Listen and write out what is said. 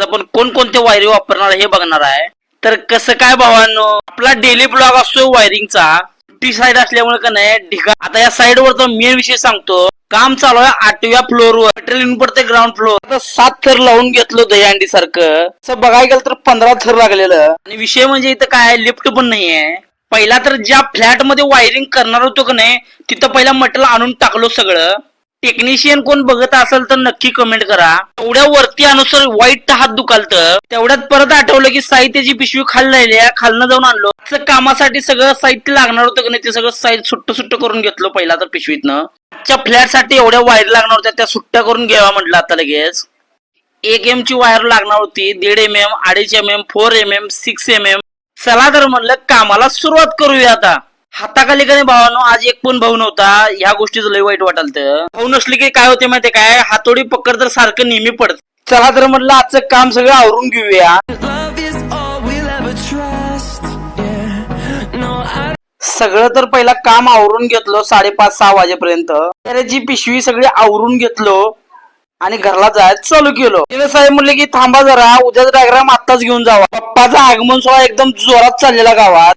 आज आपण कोणकोणते वायरी वापरणार हे बघणार आहे. तर कसं काय भावांनो आपला डेली ब्लॉग असतो वायरिंगचा टी साईड असल्यामुळे का नाही ढिगा आता या साईड वर तर मेन विषय सांगतो काम चालू आहे आठव्या फ्लोअर वर. मटेरियल येऊन पडते ग्राउंड फ्लोर आता सात थर लावून घेतलं दहीहंडी सारखं असं बघायला गेलं तर पंधरा थर लागलेलं. आणि विषय म्हणजे इथं काय लिफ्ट पण नाहीये पहिला तर ज्या फ्लॅटमध्ये वायरिंग करणार होतो का नाही तिथं पहिला मटेरियल आणून टाकलो सगळं. टेक्निशियन कोण बघत असेल तर नक्की कमेंट करा. एवढ्या वरती अनुसार वाईट हात दुखालत. तेवढ्यात परत आठवलं की साहित्याची पिशवी खाली राहिली खालनं जाऊन आणलो. कामासाठी सगळं साहित्य लागणार होतं की नाही ते सगळं साहित्य सुट्ट सुट्ट करून घेतलं पहिला तर पिशवीतनं. आजच्या फ्लॅटसाठी एवढ्या वायर लागणार होत्या त्या सुट्ट्या करून घ्यावा म्हटलं आता लगेच. एक एम ची वायर लागणार होती दीड एम एम अडीच M M four M M six M M चला तर म्हणलं कामाला सुरुवात करूया आता. हाताखाली का नाही भावानो? आज एक पण भाऊ नव्हता. ह्या गोष्टीचं लय वाईट वाटाल भाऊ नसले की काय होते माहितीये काय? हातोडी पकड तर सारखं नेहमी पडत. चला तर म्हटलं आजचं काम सगळं आवरून घेऊया. सगळं तर पहिला काम आवरून घेतलो साडेपाच सहा वाजेपर्यंत. त्याची पिशवी सगळी आवरून घेतलो आणि घरला जायच चालू केलो. साहेब म्हणले की थांबा जरा उद्याचा डायग्राम आत्ताच घेऊन जावा. पप्पाचा आगमन सोहळा एकदम जोरात चाललेला गावात.